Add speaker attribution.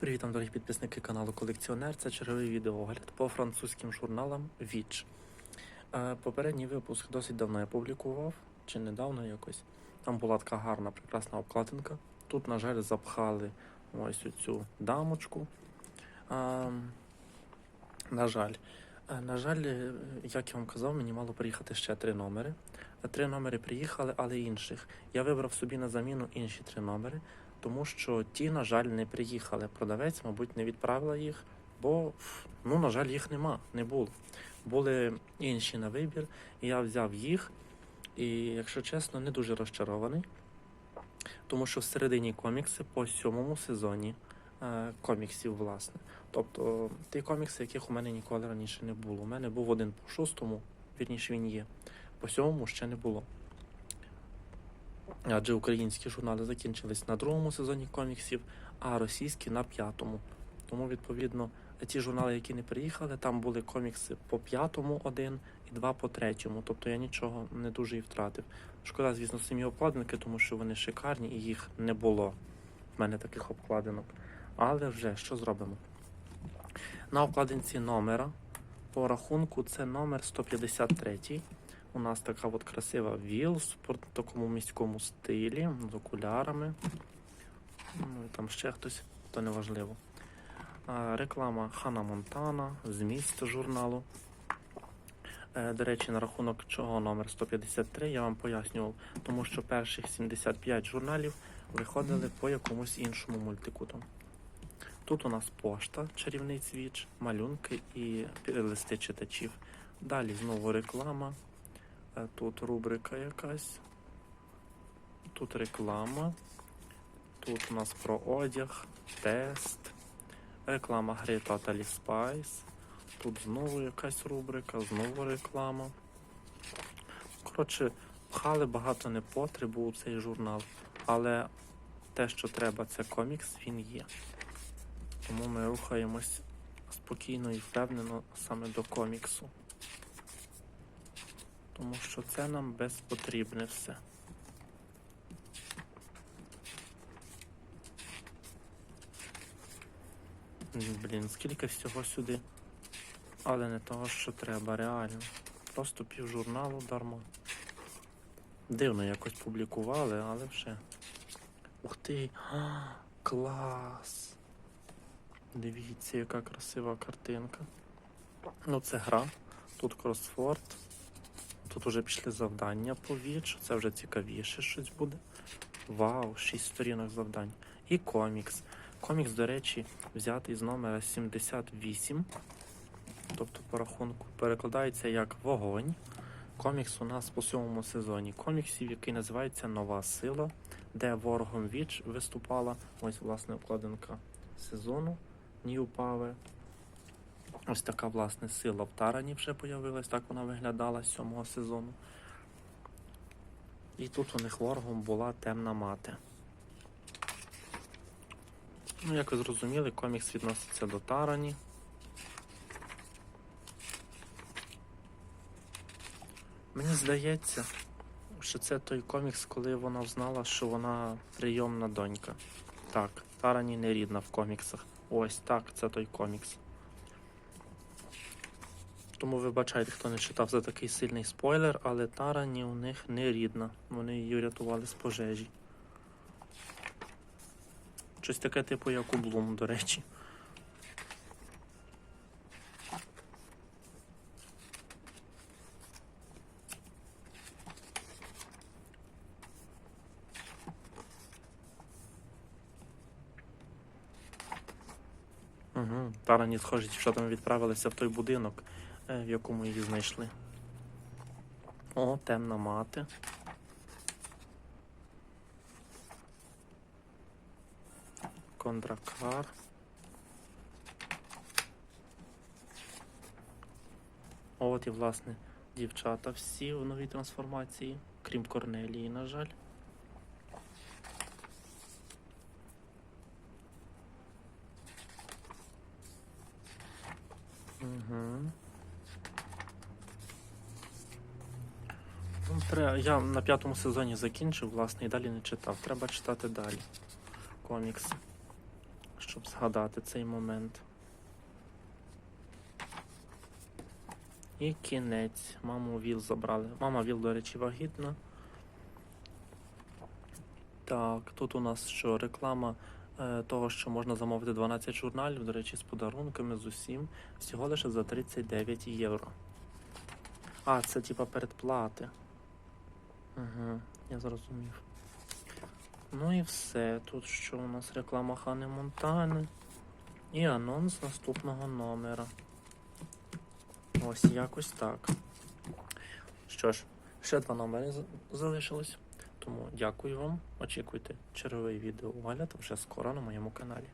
Speaker 1: Привіт, вам, дорогі підписники каналу Колекціонер. Це черговий відеоогляд по французьким журналам Віч. Е, Попередній випуск досить давно я публікував, чи недавно якось. Там була така гарна, прекрасна обкладинка. Тут, на жаль, запхали ось цю дамочку. А, на жаль, Е, на жаль, е, як я вам казав, мені мало приїхати ще три номери. Е, Три номери приїхали, але інших. Я вибрав собі на заміну інші три номери, тому що ті, на жаль, не приїхали. Продавець, мабуть, не відправила їх, бо, ну, на жаль, їх нема, не було. Були інші на вибір, і я взяв їх. І, якщо чесно, не дуже розчарований, тому що всередині комікси по сьомому сезоні е, коміксів, власне. Тобто ті комікси, яких у мене ніколи раніше не було. У мене був один по шостому, вірніше він є. По сьомому ще не було. Адже українські журнали закінчились на другому сезоні коміксів, а російські на п'ятому. Тому, відповідно, ті журнали, які не приїхали, там були комікси по п'ятому один і два по третьому. Тобто я нічого не дуже і втратив. Шкода, звісно, самі обкладинки, тому що вони шикарні і їх не було в мене таких обкладинок. Але вже що зробимо? На обкладинці номера по рахунку це номер 153. У нас така от красива віл в такому міському стилі з окулярами. Ну там ще хтось, то не важливо. Реклама Хана Монтана, зміст журналу. Е, До речі, на рахунок чого номер 153 я вам пояснював, тому що перших 75 журналів виходили по якомусь іншому мультику. Там. Тут у нас пошта, чарівний цвіч, малюнки і листи читачів. Далі знову реклама. Е, Тут рубрика якась. Тут реклама. Тут у нас про одяг, тест, реклама гри Totally Spice. Тут знову якась рубрика, знову реклама. Коротше, пхали багато непотребу у цей журнал, але те, що треба, це комікс, він є. Тому ми рухаємось спокійно і впевнено саме до коміксу. Тому що це нам безпотрібне все. Блін, скільки всього сюди. Але не того, що треба, реально. Просто півжурналу дарма. Дивно якось публікували, але вже. Ух ти! А, клас! Дивіться, яка красива картинка. Ну, це гра. Тут кросфорд. Тут уже пішли завдання по віч. Це вже цікавіше щось буде. Вау, 6 сторінок завдань. І комікс. Комікс, до речі, взятий з номера 78. Тобто по рахунку перекладається як вогонь. Комікс у нас по сьомому сезоні коміксів, який називається Нова сила, де ворогом Віч виступала. Ось, власне, обкладинка сезону New Power. Ось така, власне, сила в Тарані вже появилась, так вона виглядала з сьомого сезону. І тут у них ворогом була темна мати. Ну, як ви зрозуміли, комікс відноситься до Тарані. Мені здається, що це той комікс, коли вона взнала, що вона прийомна донька. Так, Тарані не рідна в коміксах. Ось так, це той комікс. Тому вибачайте, хто не читав за такий сильний спойлер, але Тарані у них не рідна. Вони її врятували з пожежі. Щось таке, типу, як у Блум, до речі. Угу. Тарані, схожі, дівчатами відправилися в той будинок, в якому її знайшли. О, темна мати. Кондракар. От і, власне, дівчата всі в новій трансформації, крім Корнелії, на жаль. Угу. Ну, треба, я на п'ятому сезоні закінчив, власне, і далі не читав. Треба читати далі комікси. щоб згадати цей момент. І кінець. Маму Віл забрали. Мама Віл, до речі, вагітна. Так, тут у нас що реклама е, того, що можна замовити 12 журналів, до речі, з подарунками, з усім. Всього лише за 39 євро. А, це типа передплати. Угу, я зрозумів. Ну і все. Тут що у нас реклама Хани Монтани. І анонс наступного номера. Ось якось так. Що ж, ще два номери залишилось. Тому дякую вам. Очікуйте черговий відео огляд вже скоро на моєму каналі.